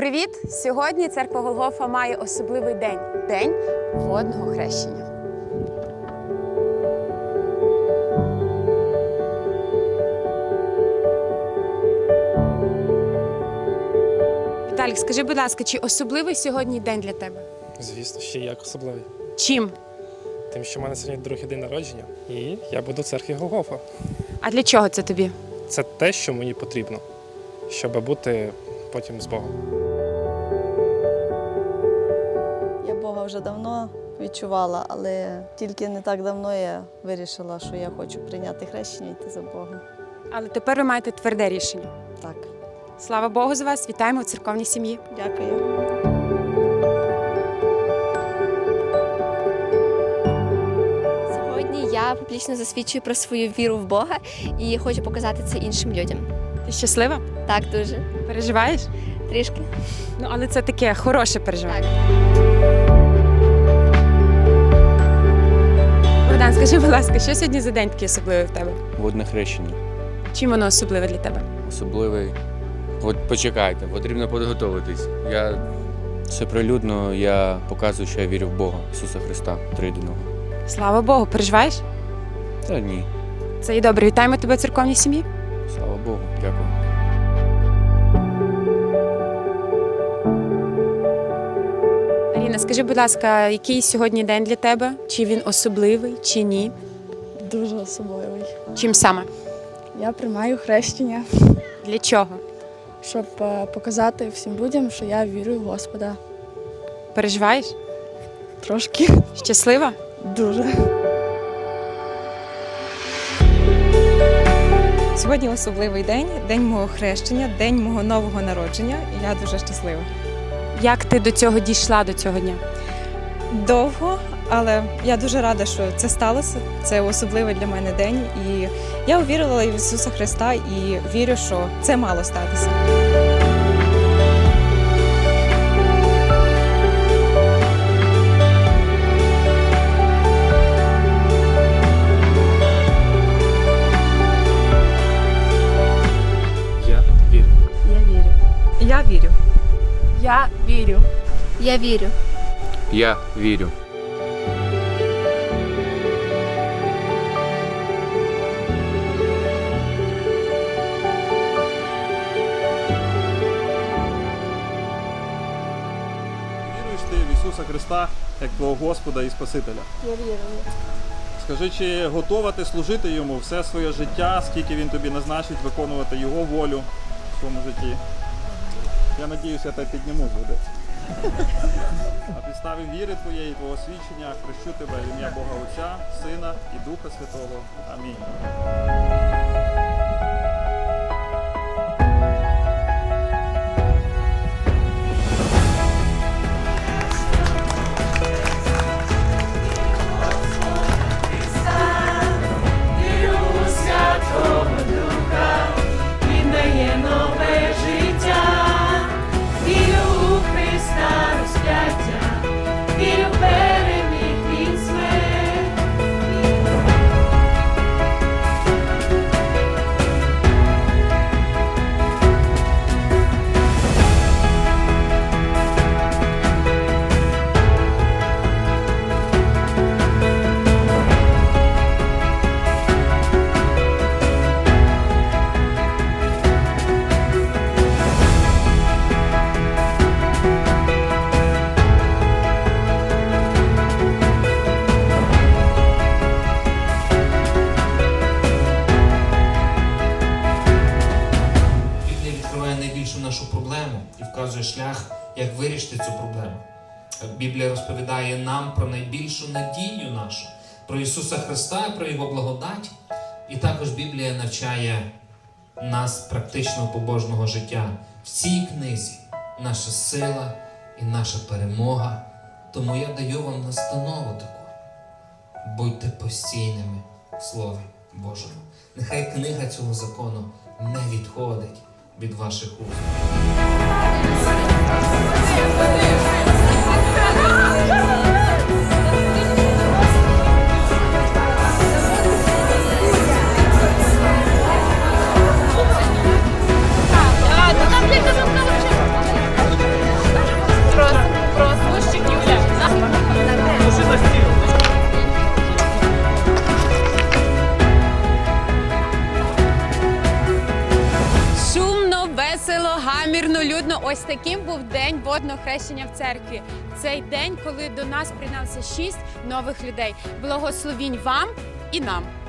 Привіт! Сьогодні церква Голгофа має особливий день день водного хрещення. Віталік, скажи, будь ласка, чи особливий сьогодні день для тебе? Звісно, ще як особливий. Чим? Тим, що в мене сьогодні другий день народження, і я буду в церкві Голгофа. А для чого це тобі? Це те, що мені потрібно, щоб бути потім з Богом. Вже давно відчувала, але тільки не так давно я вирішила, що я хочу прийняти хрещення і йти за Богом. Але тепер ви маєте тверде рішення. Так, Слава Богу за вас! Вітаємо в церковній сім'ї. дякую. Сьогодні я публічно засвідчую про свою віру в Бога і хочу показати це іншим людям. Ти щаслива? Так, дуже Переживаєш? трішки. Ну, але це таке хороше переживання. Так. Богдан, скажи, будь ласка, що сьогодні за день такий особливий в тебе? Водне хрещення. Чим воно особливе для тебе? Особливий. От почекайте, потрібно підготуватись. Я все прилюдно, я показую, що я вірю в Бога, Ісуса Христа, триєдиного. Слава Богу, переживаєш? Та ні. Це і добре. Вітаємо тебе в церковній сім'ї. Скажи, будь ласка, який сьогодні день для тебе? Чи він особливий, чи ні? Дуже особливий. Чим саме? Я приймаю хрещення, Для чого? щоб е, показати всім людям, що я вірю в Господа. Переживаєш? Трошки Щаслива? дуже. Сьогодні особливий день, день мого хрещення, день мого нового народження. І я дуже щаслива. Як ти до цього дійшла до цього дня? Довго, але я дуже рада, що це сталося. Це особливий для мене день. І я увірила в Ісуса Христа і вірю, що це мало статися. Я вірю. Я вірю. Я вірю. Я вірю. Я вірю. Віруєш ти в Ісуса Христа як твого Господа і Спасителя? Я вірю. Скажи, чи готова ти служити йому все своє життя, скільки він тобі назначить виконувати його волю в своєму житті? Я сподіваюся, я тебе підніму буде. А підставі віри твоєї, твого свідчення, хрещу тебе ім'я Бога Отця, Сина і Духа Святого. Амінь. Як вирішити цю проблему. Біблія розповідає нам про найбільшу надію нашу, про Ісуса Христа, про Його благодать. І також Біблія навчає нас практичного побожного життя. В цій книзі наша сила і наша перемога. Тому я даю вам настанову таку. Будьте постійними в Слові Божому. Нехай книга цього закону не відходить від ваших уст. Brasil, Brasil. Ось таким був день водного хрещення в церкві. Цей день, коли до нас приєдналося шість нових людей. Благословінь вам і нам.